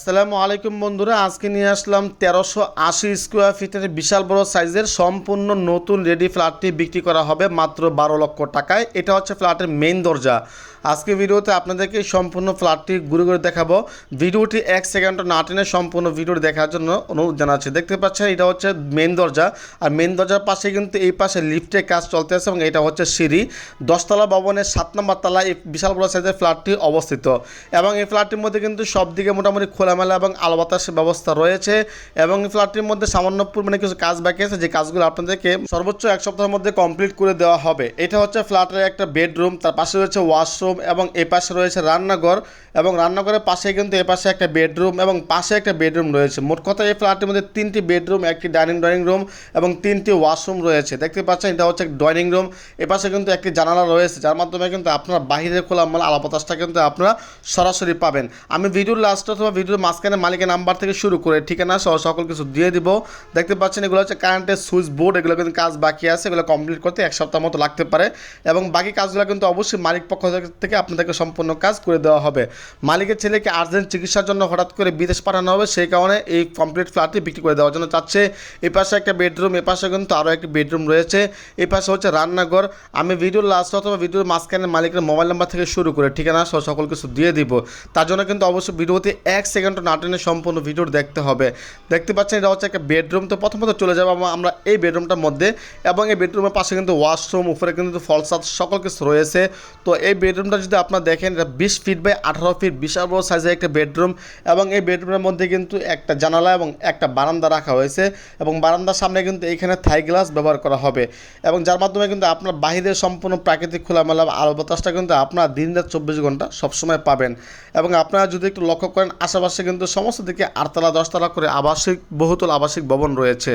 আসসালামু আলাইকুম বন্ধুরা, আজকে নিয়ে আসলাম তেরোশো আশি স্কোয়ার ফিটের বিশাল বড় সাইজের সম্পূর্ণ নতুন রেডি ফ্ল্যাটটি বিক্রি করা হবে মাত্র বারো লক্ষ টাকায়। এটা হচ্ছে ফ্ল্যাটের মেইন দরজা। আজকে ভিডিওতে আপনাদেরকে সম্পূর্ণ ফ্ল্যাটটি ঘুরে ঘুরে দেখাবো। ভিডিওটি এক সেকেন্ড না টেনে সম্পূর্ণ ভিডিওটি দেখার জন্য অনুরোধ জানাচ্ছি। দেখতে পাচ্ছেন, এটা হচ্ছে মেন দরজা। আর মেইন দরজার পাশে কিন্তু এই পাশে লিফটের কাজ চলতে আছে এবং এটা হচ্ছে সিঁড়ি। দশতলা ভবনের সাত নম্বর তলায় এই বিশাল বড় সাইজের ফ্ল্যাটটি অবস্থিত। এবং এই ফ্ল্যাটটির মধ্যে কিন্তু সব দিকে মোটামুটি খোলামেলা এবং আলো বাতাসের ব্যবস্থা রয়েছে এবং ফ্ল্যাটটির মধ্যে সামান্য পরিমাণে কিছু কাজ বাকি আছে, যে কাজগুলো আপনাদেরকে সর্বোচ্চ এক সপ্তাহের মধ্যে কমপ্লিট করে দেওয়া হবে। এটা হচ্ছে ফ্ল্যাটের একটা বেডরুম তার পাশে রয়েছে ওয়াশরুম এবং এ পাশে রয়েছে রান্নাঘর এবং রান্নাঘরের পাশে কিন্তু এ পাশে একটা বেডরুম এবং পাশে একটা বেডরুম রয়েছে। মোট কথা এই ফ্ল্যাটের মধ্যে তিনটি বেডরুম একটি ডাইনিং ড্রয়িং রুম এবং তিনটি ওয়াশরুম রয়েছে। দেখতে পাচ্ছেন, এটা হচ্ছে ড্রয়িং রুম এ পাশে কিন্তু একটি জানালা রয়েছে, যার মাধ্যমে কিন্তু আপনারা বাহিরে খোলা মাল আলা বাতাসটা কিন্তু আপনারা সরাসরি পাবেন। আমি ভিডিওর লাস্ট অথবা ভিডিওর মাঝখানে মালিকের নাম্বার থেকে শুরু করে ঠিকানা সহ সকল কিছু দিয়ে দিব। দেখতে পাচ্ছেন, এগুলো হচ্ছে কারেন্টের সুইচ বোর্ড এগুলো কিন্তু কাজ বাকি আছে, এগুলো কমপ্লিট করতে এক সপ্তাহ মতো লাগতে পারে এবং বাকি কাজগুলো কিন্তু অবশ্যই মালিক পক্ষ থেকে আপনাদেরকে সম্পূর্ণ কাজ করে দেওয়া হবে। মালিকের ছেলেকে আর্জেন্ট চিকিৎসার জন্য হঠাৎ করে বিদেশ পাঠানো হবে, সেই কারণে এই কমপ্লিট ফ্ল্যাটটি বিক্রি করে দেওয়ার জন্য চাচ্ছে। এই পাশে একটা বেডরুম এ পাশে কিন্তু আরও একটি বেডরুম রয়েছে। এই পাশে হচ্ছে রান্নাঘর। আমি ভিডিওর লাস্ট অথবা ভিডিওর মাঝখানে মালিকের মোবাইল নাম্বার থেকে শুরু করে ঠিকানা সহ সকল কিছু দিয়ে দিব। তার জন্য কিন্তু অবশ্যই ভিডিওতে এক সেকেন্ড না টেনে সম্পূর্ণ ভিডিও দেখতে হবে। দেখতে পাচ্ছেন, এটা হচ্ছে একটা বেডরুম। তো প্রথমত চলে যাব আমরা এই বেডরুমটার মধ্যে। এবং এই বেডরুমের পাশে কিন্তু ওয়াশরুম, উপরে কিন্তু ফলসাদ সকল কিছু রয়েছে। তো এই বেডরুমটা যদি আপনারা দেখেন, এটা বিশ ফিট বাই আঠারো ফিট, বিশাল বড় সাইজের একটা বেডরুম। এবং এই বেডরুমের মধ্যে কিন্তু একটা জানালা এবং একটা বারান্দা রাখা হয়েছে। এবং বারান্দার সামনে কিন্তু এখানে থাই গ্লাস ব্যবহার করা হবে। এবং যার মাধ্যমে কিন্তু আপনার বাহিরের সম্পূর্ণ প্রাকৃতিক খোলামেলা আলো বাতাসটা কিন্তু আপনার দিন রাত চব্বিশ ঘণ্টা সবসময় পাবেন। এবং আপনারা যদি একটু লক্ষ্য করেন, আশেপাশে কিন্তু সমস্ত দিকে আটতলা, দশতলা করে আবাসিক, বহুতল আবাসিক ভবন রয়েছে।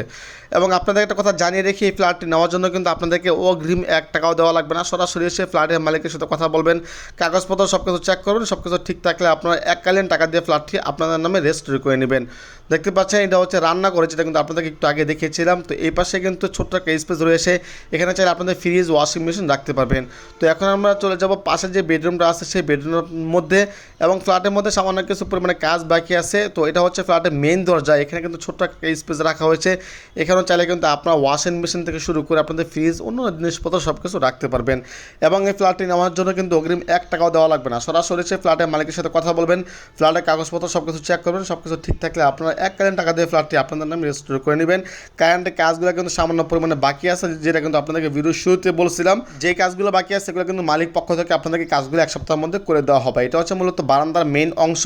এবং আপনাদের একটা কথা জানিয়ে রেখে, এই ফ্ল্যাটটি নেওয়ার জন্য কিন্তু আপনাদেরকে অগ্রিম এক টাকাও দেওয়া লাগবে না। সরাসরি এসে ফ্ল্যাটের মালিকের সাথে কথা বলবেন, কাগজপত্র সব কিছু চেক করবেন সব কিছু ঠিক থাকলে আপনারা এককালীন টাকা দিয়ে ফ্ল্যাটটি আপনাদের নামে রেজিস্ট্রি করে নেবেন। দেখতে পাচ্ছেন, এটা হচ্ছে রান্না করে যেটা কিন্তু আপনাদেরকে একটু আগে দেখিয়েছিলাম। তো এই পাশে কিন্তু ছোট্ট একটা স্পেস রয়েছে, এখানে চাইলে আপনাদের ফ্রিজ ওয়াশিং মেশিন রাখতে পারবেন। তো এখন আমরা চলে যাব পাশে যে বেডরুমটা আছে, সেই বেডরুমের মধ্যে এবং ফ্ল্যাটের মধ্যে সামান্য কিছু পরিমাণে কাজ বাকি আছে। তো এটা হচ্ছে ফ্ল্যাটের মেইন দরজা, এখানে কিন্তু ছোট্ট একটা স্পেস রাখা হয়েছে। এখানেও চাইলে কিন্তু আপনার ওয়াশিং মেশিন থেকে শুরু করে আপনাদের ফ্রিজ অন্য জিনিসপত্র সব কিছু রাখতে পারবেন। এবং এই ফ্ল্যাটটি নেওয়ার জন্য কিন্তু অগ্রিম এক টাকাও দেওয়া লাগবে না। সরাসরি সে ফ্ল্যাটের মালিকের সাথে কথা বলবেন ফ্ল্যাটের কাগজপত্র সব কিছু চেক করবেন সব কিছু ঠিক থাকলে আপনারা এককালীন টাকা দিয়ে ফ্ল্যাটটি আপনাদের নামে রেজিস্টার করে নেবেন। কারেন্টের কাজগুলো কিন্তু সামান্য পরিমাণে বাকি আছে, যেটা কিন্তু আপনাদেরকে ভিডিও শুরুতে বলছিলাম। যে কাজগুলো বাকি আছে, সেগুলো কিন্তু মালিক পক্ষ থেকে আপনাদেরকে কাজগুলো এক সপ্তাহের মধ্যে করে দেওয়া হবে। এটা হচ্ছে মূলত বারান্দার মেইন অংশ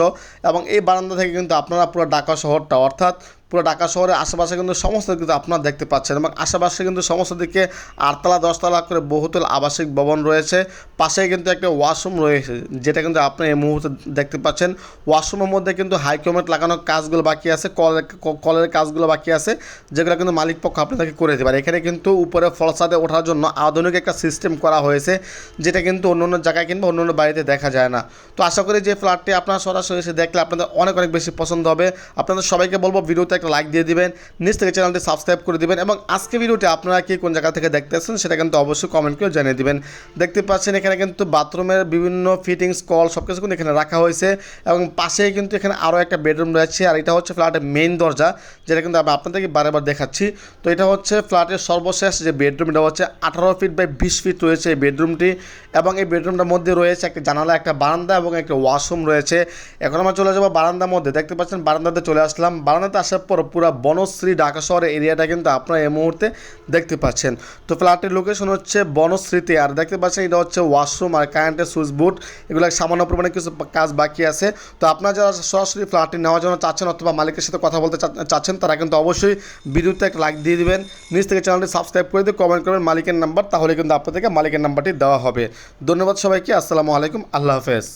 এবং এই বারান্দা থেকে কিন্তু আপনারা পুরো ঢাকা শহরটা, অর্থাৎ পুরো ঢাকা শহরের আশেপাশে কিন্তু সমস্ত কিন্তু আপনারা দেখতে পাচ্ছেন এবং আশেপাশে কিন্তু সমস্ত দিকে আটতলা, দশতলা করে বহুতল আবাসিক ভবন রয়েছে। পাশেই কিন্তু একটা ওয়াশরুম রয়েছে, যেটা কিন্তু আপনি এই মুহূর্তে দেখতে পাচ্ছেন। ওয়াশরুমের মধ্যে কিন্তু হাইকমেন্ট লাগানোর কাজগুলো বাকি আছে কলের কলের কাজগুলো বাকি আছে, যেগুলো কিন্তু মালিক পক্ষ আপনাদেরকে করে দেবে আর এখানে কিন্তু উপরে ফলসাদে ওঠার জন্য আধুনিক একটা সিস্টেম করা হয়েছে, যেটা কিন্তু অন্য অন্য জায়গায় কিংবা অন্য অন্য বাড়িতে দেখা যায় না। তো আশা করি যে ফ্ল্যাটটি আপনারা সরাসরি এসে দেখলে আপনাদের অনেক অনেক বেশি পছন্দ হবে। আপনাদের সবাইকে বলব, ভিডিওতে একটা লাইক দিয়ে দিবেন। নিচ থেকে চ্যানেলটি সাবস্ক্রাইব করে দিবেন এবং আজকে ভিডিওটি আপনারা কি কোন জায়গা থেকে দেখতেছেন সেটা কিন্তু অবশ্যই কমেন্ট করে জানিয়ে দিবেন। দেখতে পাচ্ছেন এখানে কিন্তু বাথরুমের বিভিন্ন ফিটিংস কল সব কিছু কিন্তু এখানে রাখা হয়েছে এবং পাশেই কিন্তু এখানে আরও একটা বেডরুম রয়েছে আর এটা হচ্ছে ফ্ল্যাটের মেইন দরজা, যেটা কিন্তু আমি আপনাদেরকে বারে বার দেখাচ্ছি। তো এটা হচ্ছে ফ্ল্যাটের সর্বশেষ যে বেডরুম এটা হচ্ছে আঠারো ফিট বাই বিশ ফিট রয়েছে এই বেডরুমটি এবং এই বেডরুমটার মধ্যে রয়েছে একটা জানালা, একটা বারান্দা এবং একটা ওয়াশরুম রয়েছে। এখন আমরা চলে যাব বারান্দার মধ্যে। দেখতে পাচ্ছেন বারান্দাতে চলে আসলাম। বারান্দাতে আসার পর পুরো বনশ্রী ঢাকা শহরের এরিয়াটা কিন্তু আপনারা এই মুহূর্তে দেখতে পাচ্ছেন। তো ফ্ল্যাটের লোকেশন হচ্ছে বনশ্রীতে। আর দেখতে পাচ্ছেন এটা হচ্ছে ওয়াশরুম আর কারেন্টের সুইচ বোর্ড এগুলো সামান্য পরিমাণে কিছু কাজ বাকি আছে। তো আপনারা যারা সরাসরি ফ্ল্যাটটি নেওয়ার জন্য চাচ্ছেন অথবা মালিকের সাথে কথা বলতে চাচ্ছেন তারা কিন্তু অবশ্যই ভিডিওতে একটা লাইক দিয়ে দিবেন। নিজ থেকে চ্যানেলটি সাবস্ক্রাইব করে দিয়ে কমেন্ট করবেন মালিকের নাম্বার তাহলে কিন্তু আপনাদেরকে মালিকের নাম্বারটি দেওয়া হবে। ধন্যবাদ সবাইকে। আসসালামু আলাইকুম। আল্লাহ হাফেজ।